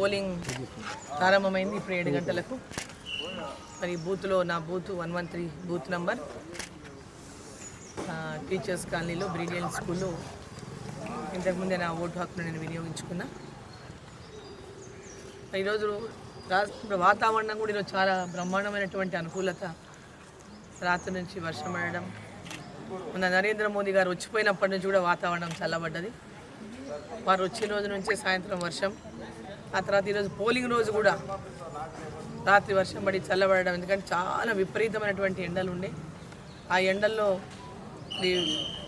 Polling ప్రారంభమైంది. ఇప్పుడు ఏడు గంటలకు. మరి బూత్లో నా booth one one three booth number. Teachers కాలనీలో బ్రిలియన్ స్కూల్లో ఇంతకుముందే నా ఓటు హక్కును నేను వినియోగించుకున్నా. ఈరోజు రాష్ట్ర వాతావరణం కూడా ఈరోజు చాలా బ్రహ్మాండమైనటువంటి అనుకూలత. రాత్రి నుంచి వర్షం పడడం. మన నరేంద్ర మోదీ గారు వచ్చిపోయినప్పటి నుంచి కూడా వాతావరణం చల్లబడ్డది. వారు వచ్చిన రోజు నుంచే సాయంత్రం వర్షం. ఆ తర్వాత ఈరోజు పోలింగ్ రోజు కూడా రాత్రి వర్షం పడి చల్లబడడం ఎందుకంటే చాలా విపరీతమైనటువంటి ఎండలు ఉండే. ఆ ఎండల్లో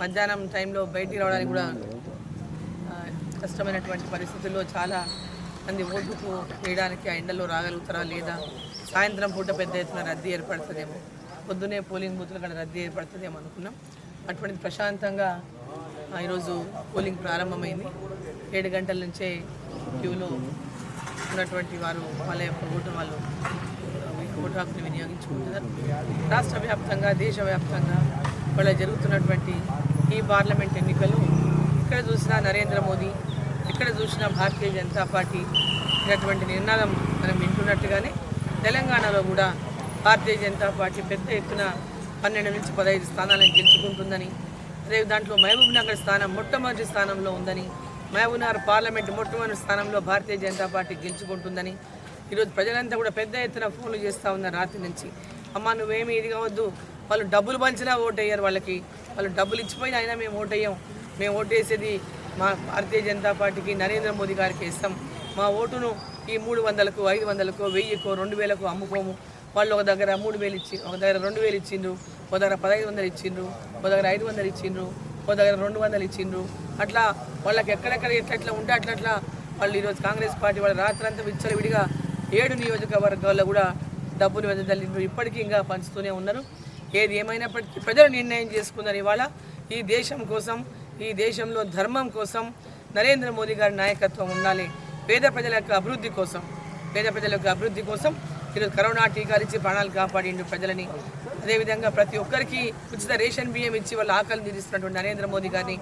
మధ్యాహ్నం టైంలో బయటికి రావడానికి కూడా కష్టమైనటువంటి పరిస్థితుల్లో చాలా మంది ఓటుకు వేయడానికి ఆ ఎండలో రాగలుగుతారా లేదా? సాయంత్రం పూట పెద్ద ఎత్తున రద్దీ ఏర్పడుతుందేమో. పొద్దునే పోలింగ్ బూత్లు కూడా రద్దీ ఏర్పడుతుందేమో అనుకున్నాం. అటువంటి ప్రశాంతంగా ఈరోజు పోలింగ్ ప్రారంభమైంది. ఏడు గంటల నుంచే క్యూలో ఉన్నటువంటి వారు వాళ్ళ యొక్క ఓటు వాళ్ళు ఓటు హక్కుని వినియోగించుకుంటున్నారు. రాష్ట్ర వ్యాప్తంగా దేశవ్యాప్తంగా వాళ్ళ జరుగుతున్నటువంటి ఈ పార్లమెంట్ ఎన్నికలు ఇక్కడ చూసినా నరేంద్ర మోదీ ఇక్కడ చూసినా భారతీయ జనతా పార్టీ ఇటువంటి నిర్ణయం మనం వింటున్నట్టుగానే తెలంగాణలో కూడా భారతీయ జనతా పార్టీ పెద్ద ఎత్తున పన్నెండు నుంచి పదహైదు స్థానాలను గెలుచుకుంటుందని అదే దాంట్లో మహబూబ్ నగర్ స్థానం మొట్టమొదటి స్థానంలో ఉందని మహబూబ్ పార్లమెంట్ మొట్టమొదటి స్థానంలో భారతీయ జనతా పార్టీ గెలుచుకుంటుందని. ఈరోజు ప్రజలంతా కూడా పెద్ద ఎత్తున ఫోన్లు చేస్తూ ఉన్నారు రాత్రి నుంచి. అమ్మ నువ్వేమి ఇది కావద్దు. వాళ్ళు డబ్బులు పంచినా ఓటయ్యారు వాళ్ళకి. వాళ్ళు డబ్బులు ఇచ్చిపోయినా అయినా మేము ఓటయ్యాం. మేము ఓటేసేది మా భారతీయ జనతా పార్టీకి నరేంద్ర మోదీ గారికి ఇస్తాం. మా ఓటును ఈ మూడు వందలకు ఐదు వందలకు వెయ్యికో రెండు వేలకు అమ్ముకోము. వాళ్ళు ఒక దగ్గర మూడు వేలు ఇచ్చి ఒక దగ్గర రెండు వేలు ఇచ్చిండ్రు. ఒక దగ్గర పదహైదు వందలు ఇచ్చిండ్రు. ఒక దగ్గర ఐదు వందలు ఇచ్చిండ్రు. కొంత దగ్గర రెండు వందలు ఇచ్చిండ్రు. అట్లా వాళ్ళకి ఎక్కడెక్కడ ఎట్లా ఎట్లా ఉంటే అట్లా అట్లా వాళ్ళు ఈరోజు కాంగ్రెస్ పార్టీ వాళ్ళు రాత్రంతా విచ్చలవిడిగా ఏడు నియోజకవర్గాల్లో కూడా డబ్బులు వెదజల్లిండ్రు ఇప్పటికీ ఇంకా పంచుతూనే ఉన్నారు. ఏది ఏమైనప్పటికీ ప్రజలు నిర్ణయం చేసుకున్నారు ఇవాళ ఈ దేశం కోసం ఈ దేశంలో ధర్మం కోసం నరేంద్ర మోదీ గారి నాయకత్వం ఉండాలి. పేద ప్రజల యొక్క అభివృద్ధి కోసం పేద ప్రజల యొక్క అభివృద్ధి కోసం ఈరోజు కరోనా టీకాలు ఇచ్చి ప్రాణాలు కాపాడిండు ప్రజలని. అదేవిధంగా ప్రతి ఒక్కరికి ఉచిత రేషన్ బియ్యం ఇచ్చి వాళ్ళ ఆకలి తీరుస్తున్నటువంటి నరేంద్ర మోదీ గారిని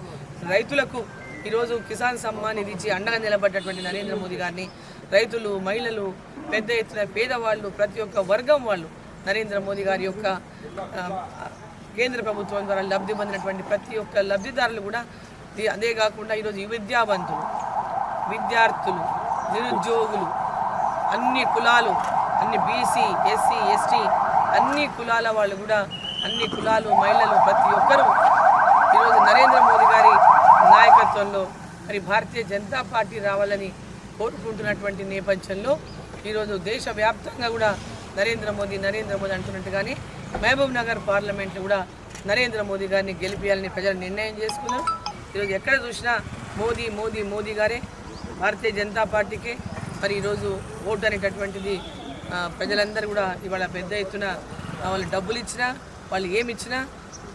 రైతులకు ఈరోజు కిసాన్ సమ్మాన్ నిధి ఇచ్చి అండగా నిలబడ్డటువంటి నరేంద్ర మోదీ గారిని రైతులు మహిళలు పెద్ద ఎత్తున పేదవాళ్ళు ప్రతి ఒక్క వర్గం వాళ్ళు నరేంద్ర మోదీ గారి యొక్క కేంద్ర ప్రభుత్వం ద్వారా లబ్ధి పొందినటువంటి ప్రతి ఒక్క లబ్ధిదారులు కూడా అదే కాకుండా ఈరోజు ఈ విద్యావంతులు విద్యార్థులు నిరుద్యోగులు అన్ని కులాలు అన్ని బీసీ ఎస్సీ ఎస్టీ అన్ని కులాల వాళ్ళు కూడా అన్ని కులాలు మహిళలు ప్రతి ఒక్కరూ ఈరోజు నరేంద్ర మోదీ గారి నాయకత్వంలో మరి భారతీయ జనతా పార్టీ రావాలని కోరుకుంటున్నటువంటి నేపథ్యంలో ఈరోజు దేశవ్యాప్తంగా కూడా నరేంద్ర మోదీ నరేంద్ర మోదీ అంటున్నట్టుగానే మహబూబ్ నగర్ పార్లమెంట్లో కూడా నరేంద్ర మోదీ గారిని గెలిపించాలని ప్రజలు నిర్ణయం చేసుకున్నారు. ఈరోజు ఎక్కడ చూసినా మోదీ మోదీ మోదీ గారే భారతీయ జనతా పార్టీకే మరి ఈరోజు ఓటు అనేటటువంటిది ప్రజలందరూ కూడా ఇవాళ పెద్ద ఎత్తున వాళ్ళు డబ్బులు ఇచ్చినా వాళ్ళు ఏమి ఇచ్చినా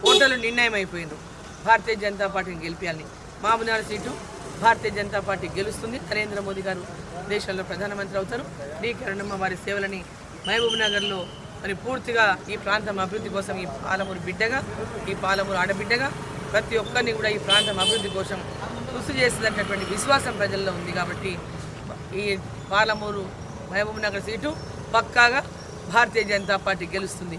ఓటర్లు నిర్ణయం అయిపోయినారు భారతీయ జనతా పార్టీని గెలిపించాలని మహబూబ్నగర్ సీటు భారతీయ జనతా పార్టీ గెలుస్తుంది. నరేంద్ర మోదీ గారు దేశంలో ప్రధానమంత్రి అవుతారు. డి కరుణమ్మ వారి సేవలని మహబూబ్ నగర్లో మరి పూర్తిగా ఈ ప్రాంతం అభివృద్ధి కోసం ఈ పాలమూరు బిడ్డగా ఈ పాలమూరు ఆడబిడ్డగా ప్రతి ఒక్కరిని కూడా ఈ ప్రాంతం అభివృద్ధి కోసం కృషి చేసినటువంటి విశ్వాసం ప్రజల్లో ఉంది కాబట్టి ఈ పాలమూరు మహబూబ్ నగర్ సీటు పక్కాగా భారతీయ జనతా పార్టీ గెలుస్తుంది.